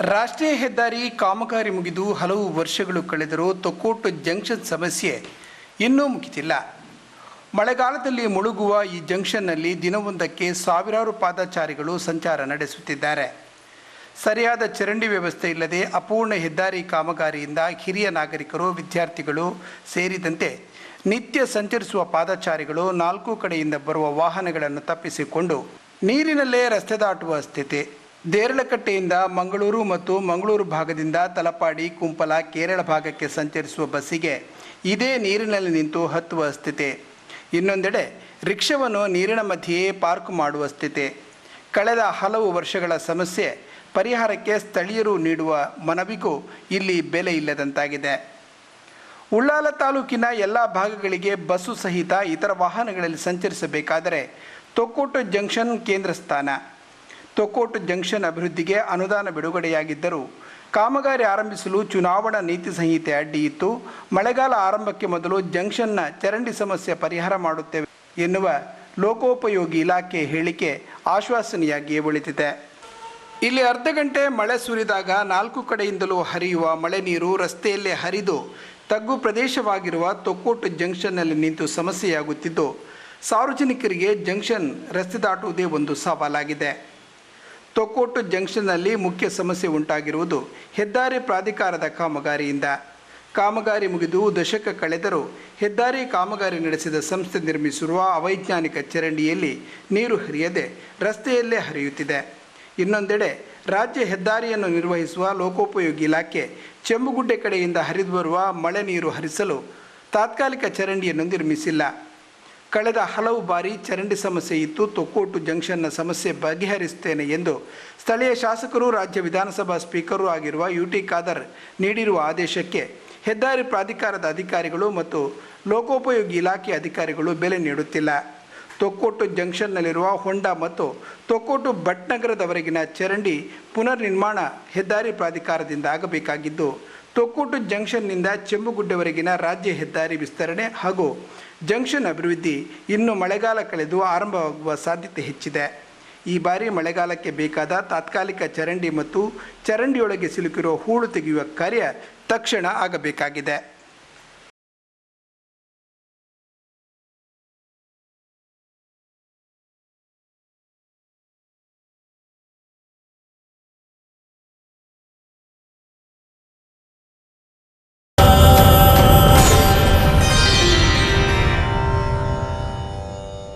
ರಾಷ್ಟ್ರೀಯ ಹೆದ್ದಾರಿ ಕಾಮಗಾರಿ ಮುಗಿದು ಹಲವು ವರ್ಷಗಳು ಕಳೆದರೂ ತೊಕ್ಕೋಟು ಜಂಕ್ಷನ್ ಸಮಸ್ಯೆ ಇನ್ನೂ ಮುಗಿತಿಲ್ಲ. ಮಳೆಗಾಲದಲ್ಲಿ ಮುಳುಗುವ ಈ ಜಂಕ್ಷನ್ನಲ್ಲಿ ದಿನವೊಂದಕ್ಕೆ ಸಾವಿರಾರು ಪಾದಚಾರಿಗಳು ಸಂಚಾರ ನಡೆಸುತ್ತಿದ್ದಾರೆ. ಸರಿಯಾದ ಚರಂಡಿ ವ್ಯವಸ್ಥೆ ಇಲ್ಲದೆ ಅಪೂರ್ಣ ಹೆದ್ದಾರಿ ಕಾಮಗಾರಿಯಿಂದ ಹಿರಿಯ ನಾಗರಿಕರು, ವಿದ್ಯಾರ್ಥಿಗಳು ಸೇರಿದಂತೆ ನಿತ್ಯ ಸಂಚರಿಸುವ ಪಾದಚಾರಿಗಳು ನಾಲ್ಕು ಕಡೆಯಿಂದ ಬರುವ ವಾಹನಗಳನ್ನು ತಪ್ಪಿಸಿಕೊಂಡು ನೀರಿನಲ್ಲೇ ರಸ್ತೆ ದಾಟುವ ಸ್ಥಿತಿ. ದೇರಳಕಟ್ಟೆಯಿಂದ ಮಂಗಳೂರು ಮತ್ತು ಮಂಗಳೂರು ಭಾಗದಿಂದ ತಲಪಾಡಿ, ಕುಂಪಲ, ಕೇರಳ ಭಾಗಕ್ಕೆ ಸಂಚರಿಸುವ ಬಸ್ಸಿಗೆ ಇದೇ ನೀರಿನಲ್ಲಿ ನಿಂತು ಹತ್ತುವ ಸ್ಥಿತಿ. ಇನ್ನೊಂದೆಡೆ ರಿಕ್ಷಾವನ್ನು ನೀರಿನ ಮಧ್ಯೆಯೇ ಪಾರ್ಕ್ ಮಾಡುವ ಸ್ಥಿತಿ. ಕಳೆದ ಹಲವು ವರ್ಷಗಳ ಸಮಸ್ಯೆ ಪರಿಹಾರಕ್ಕೆ ಸ್ಥಳೀಯರು ನೀಡುವ ಮನವಿಗೂ ಇಲ್ಲಿ ಬೆಲೆ ಇಲ್ಲದಂತಾಗಿದೆ. ಉಳ್ಳಾಲ ತಾಲೂಕಿನ ಎಲ್ಲ ಭಾಗಗಳಿಗೆ ಬಸ್ಸು ಸಹಿತ ಇತರ ವಾಹನಗಳಲ್ಲಿ ಸಂಚರಿಸಬೇಕಾದರೆ ತೊಕ್ಕೋಟು ಜಂಕ್ಷನ್ ಕೇಂದ್ರ ಸ್ಥಾನ. ತೊಕ್ಕೋಟು ಜಂಕ್ಷನ್ ಅಭಿವೃದ್ಧಿಗೆ ಅನುದಾನ ಬಿಡುಗಡೆಯಾಗಿದ್ದರೂ. ಕಾಮಗಾರಿ ಆರಂಭಿಸಲು ಚುನಾವಣಾ ನೀತಿ ಸಂಹಿತೆ ಅಡ್ಡಿಯಿತ್ತು ಮಳೆಗಾಲ ಆರಂಭಕ್ಕೆ ಮೊದಲು ಜಂಕ್ಷನ್ನ ಚರಂಡಿ ಸಮಸ್ಯೆ ಪರಿಹಾರ ಮಾಡುತ್ತೇವೆ ಎನ್ನುವ ಲೋಕೋಪಯೋಗಿ ಇಲಾಖೆ ಹೇಳಿಕೆ ಆಶ್ವಾಸನೆಯಾಗಿಯೇ ಉಳಿದಿದೆ. ಇಲ್ಲಿ ಅರ್ಧ ಗಂಟೆ ಮಳೆ ಸುರಿದಾಗ ನಾಲ್ಕು ಕಡೆಯಿಂದಲೂ ಹರಿಯುವ ಮಳೆ ನೀರು ರಸ್ತೆಯಲ್ಲೇ ಹರಿದು ತಗ್ಗು ಪ್ರದೇಶವಾಗಿರುವ ತೊಕ್ಕೋಟು ಜಂಕ್ಷನ್ನಲ್ಲಿ ನಿಂತು ಸಮಸ್ಯೆಯಾಗುತ್ತಿದ್ದು, ಸಾರ್ವಜನಿಕರಿಗೆ ಜಂಕ್ಷನ್ ರಸ್ತೆ ದಾಟುವುದೇ ಒಂದು ಸವಾಲಾಗಿದೆ. ತೊಕ್ಕೋಟು ಜಂಕ್ಷನ್ನಲ್ಲಿ ಮುಖ್ಯ ಸಮಸ್ಯೆ ಉಂಟಾಗಿರುವುದು ಹೆದ್ದಾರಿ ಪ್ರಾಧಿಕಾರದ ಕಾಮಗಾರಿಯಿಂದ. ಕಾಮಗಾರಿ ಮುಗಿದು ದಶಕ ಕಳೆದರೂ ಹೆದ್ದಾರಿ ಕಾಮಗಾರಿ ನಡೆಸಿದ ಸಂಸ್ಥೆ ನಿರ್ಮಿಸಿರುವ ಅವೈಜ್ಞಾನಿಕ ಚರಂಡಿಯಲ್ಲಿ ನೀರು ಹರಿಯದೆ ರಸ್ತೆಯಲ್ಲೇ ಹರಿಯುತ್ತಿದೆ. ಇನ್ನೊಂದೆಡೆ ರಾಜ್ಯ ಹೆದ್ದಾರಿಯನ್ನು ನಿರ್ವಹಿಸುವ ಲೋಕೋಪಯೋಗಿ ಇಲಾಖೆ ಚೆಂಬುಗುಡ್ಡೆ ಕಡೆಯಿಂದ ಹರಿದು ಬರುವ ಮಳೆ ನೀರು ಹರಿಸಲು ತಾತ್ಕಾಲಿಕ ಚರಂಡಿಯನ್ನು ನಿರ್ಮಿಸಿಲ್ಲ. ಕಳೆದ ಹಲವು ಬಾರಿ ಚರಂಡಿ ಸಮಸ್ಯೆ ಇತ್ತು. ತೊಕ್ಕೋಟು ಜಂಕ್ಷನ್ನ ಸಮಸ್ಯೆ ಬಗೆಹರಿಸುತ್ತೇನೆ ಎಂದು ಸ್ಥಳೀಯ ಶಾಸಕರು, ರಾಜ್ಯ ವಿಧಾನಸಭಾ ಸ್ಪೀಕರೂ ಆಗಿರುವ ಯು ಟಿ ಖಾದರ್ ನೀಡಿರುವ ಆದೇಶಕ್ಕೆ ಹೆದ್ದಾರಿ ಪ್ರಾಧಿಕಾರದ ಅಧಿಕಾರಿಗಳು ಮತ್ತು ಲೋಕೋಪಯೋಗಿ ಇಲಾಖೆ ಅಧಿಕಾರಿಗಳು ಬೆಲೆ ನೀಡುತ್ತಿಲ್ಲ. ತೊಕ್ಕೋಟು ಜಂಕ್ಷನ್ನಲ್ಲಿರುವ ಹೊಂಡ ಮತ್ತು ತೊಕ್ಕೋಟು ಭಟ್ನಗರದವರೆಗಿನ ಚರಂಡಿ ಪುನರ್ ನಿರ್ಮಾಣ ಹೆದ್ದಾರಿ ಪ್ರಾಧಿಕಾರದಿಂದ ಆಗಬೇಕಾಗಿದ್ದು, ತೊಕ್ಕೋಟು ಜಂಕ್ಷನ್ನಿಂದ ಚೆಂಬುಗುಡ್ಡೆವರೆಗಿನ ರಾಜ್ಯ ಹೆದ್ದಾರಿ ವಿಸ್ತರಣೆ ಹಾಗೂ ಜಂಕ್ಷನ್ ಅಭಿವೃದ್ಧಿ ಇನ್ನು ಮಳೆಗಾಲ ಕಳೆದು ಆರಂಭವಾಗುವ ಸಾಧ್ಯತೆ ಹೆಚ್ಚಿದೆ. ಈ ಬಾರಿ ಮಳೆಗಾಲಕ್ಕೆ ಬೇಕಾದ ತಾತ್ಕಾಲಿಕ ಚರಂಡಿ ಮತ್ತು ಚರಂಡಿಯೊಳಗೆ ಸಿಲುಕಿರುವ ಹೂಳು ತೆಗೆಯುವ ಕಾರ್ಯ ತಕ್ಷಣ ಆಗಬೇಕಾಗಿದೆ.